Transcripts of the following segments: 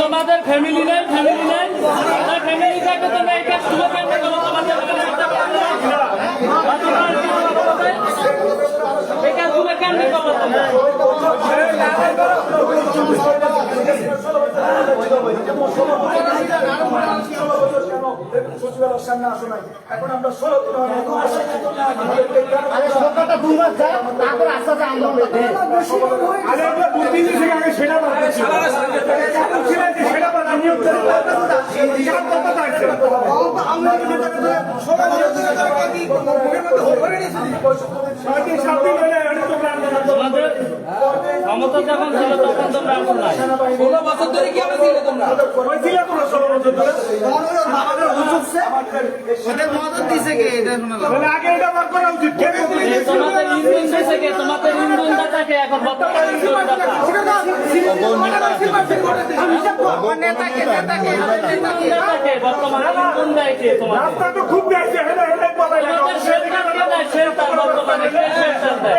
তোমাদের ফ্যামিলি নেই ফ্যামিলি নেই। ফ্যামিলি থাকবে তোমরা কাজ শুরু তোমাদের এই কাজগুলো কেমনি করব তোমরা সচিবালয়ের সামনে আসো নাই এখন আমরা ষোলো সেটা Anadolu'da ক্ষমতা যখন ছিল তখন তোমরা এখন নাই ষোলো বছর ধরে কি আমরা ছিলে তোমরা হয়েছিল কোনো ষোলো বছর ধরে ওদের মদত দিছে কে এটা শোনা তাহলে আগে এটা বার করা উচিত কে তোমাদের ইন্ধন দিয়েছে কে তোমাদের ইন্ধন দাতাকে এখন বর্তমান ইন্ধন দাতা রাস্তা তো খুব বেশি হেলে হেলে বলাই তোমাদের শেল্টার কে দেয় শেল্টার বর্তমানে কে শেল্টার দেয়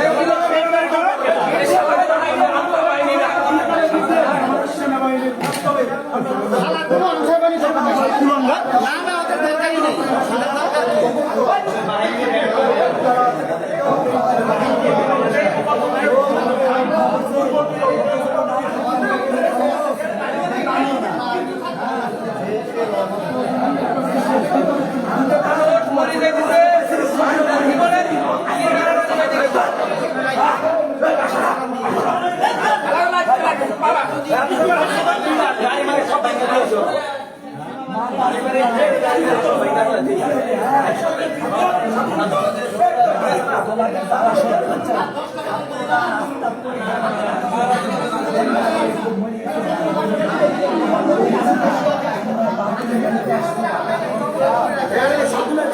এমএলএ টাকা নিয়ে হচ্ছে তারা তো আমাকে গিয়ে যুদ্ধ মারা না না ওদের দরকারই নেই ওদের দরকার নেই।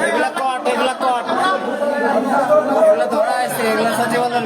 এগুলা কট এগুলা কট এগুলা ধরা আছে এগুলা সচিবালয়ের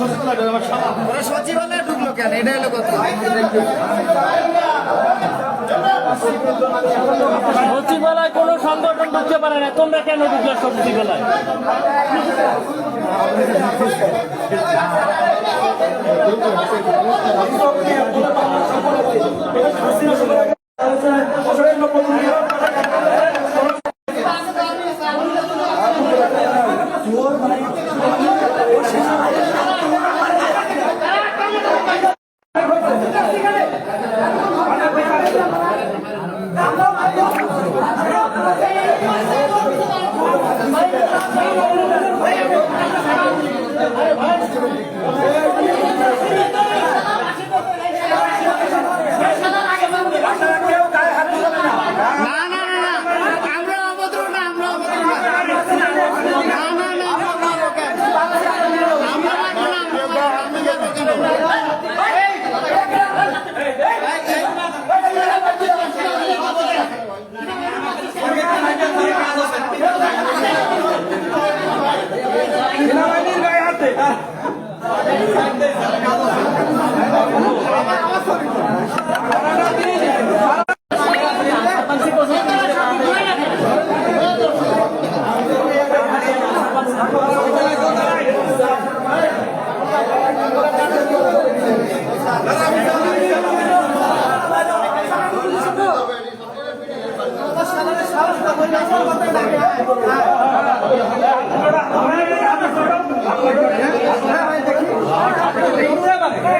ওরা সচিবালয়ে ঢুকলো কেন? এটা হলো কথা। সচিবালয় কোনো সংগঠন ঢুকতে পারে না। তোমরা কেন ঢুকলে সচিবালয়? みんながね。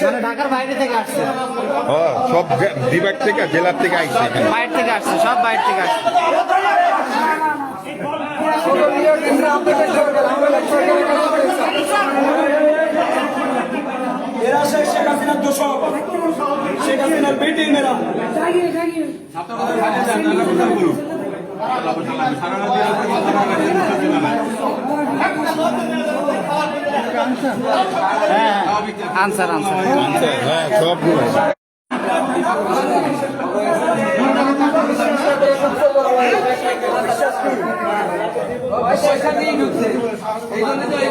মানে ঢাকার বাইরে থেকে আসছে। ও সব বিভাগ থেকে জেলার থেকে এখানে? বাইরে থেকে আসছে সব বাইরে থেকে আসছে। এরা শেখ হাসিনার দোষক। শেখ হাসিনার বেটি মেয়েরা আনসার আনসার। হ্যাঁ দিয়ে ঢুকছে এই জন্য তো এই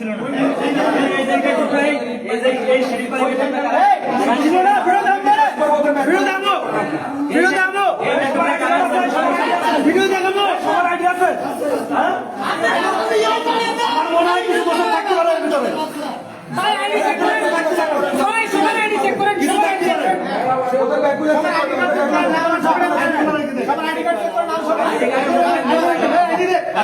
ভিডিও দেখাবো সবার আইডি আছে হ্যাঁ? মনে হয় কিছু বছর থাকতে পারে এর ভিতরে কিছু থাকতে পারে আচ্ছা আচ্ছা আচ্ছা সবগুলো আইডি নিয়ে নেন আইডি নিয়ে নেন এর ভিতরে ভুয়া আছে কিনা দেখেন সব আইডি নিয়ে নেন সব আইডি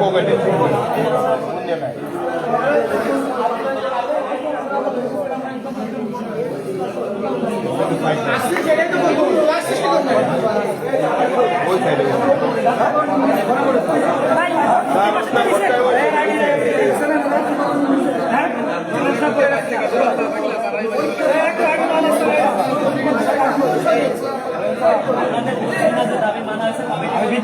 পকেটে ওই সাইডে ভিডিও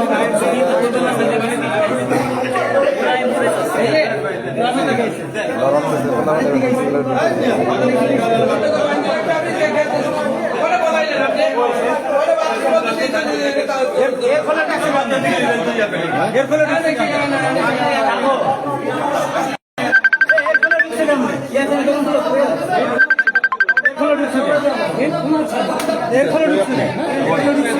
ওবাদুল্লাহ সবাই আপন আয় তাদের তাদের হ্যাঁ মারছে সমন্বয় একদিন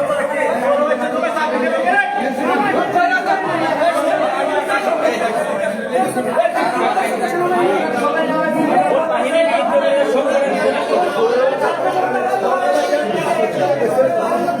কোন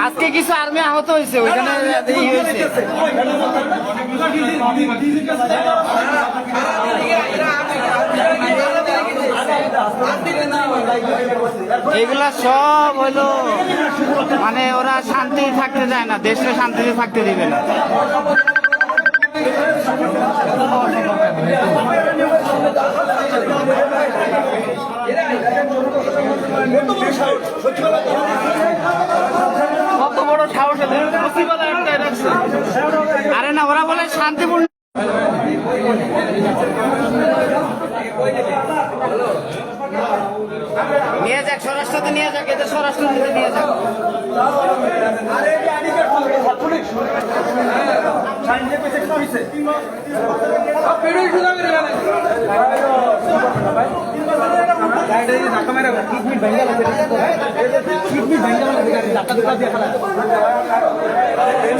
আজকে কিছু আর্মি আহত হয়েছে ওইখানে এগুলা সব হলো মানে ওরা শান্তি থাকতে চায় না দেশে শান্তিতে থাকতে দিবে না বড় সাহস এদের? মুসিবত একটাই রাখছে। আরে না ওরা বলে শান্তিপূর্ণ নিয়ে যাক স্বরাষ্ট্রতে নিয়ে যাক এদের স্বরাষ্ট্রতে নিয়ে যাক।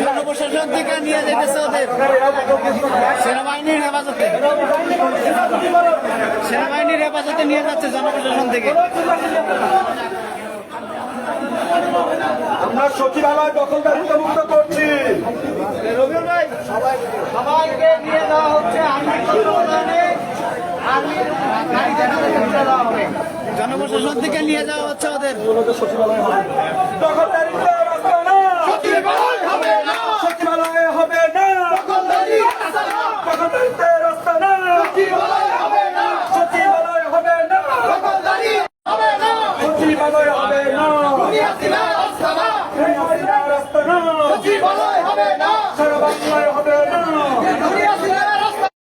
জনপ্রশাসন থেকে নিয়ে যেতেছে ওদের। সেনাবাহিনীর হেফাজতে। সেনাবাহিনীর হেফাজতে নিয়ে যাচ্ছে জনপ্রশাসন থেকে। আমরা সচিবালয় দখলদারিত্ব মুক্ত করছি। সবাইকে নিয়ে যাওয়া হচ্ছে। জনপ্রশাসন থেকে নিয়ে যাওয়া হচ্ছে ওদের। দখলদারিত্ব সচিবালয় হবে। না। সচিবালয়ে হবে না। দখলদারি রাস্তা না। রাস্তা って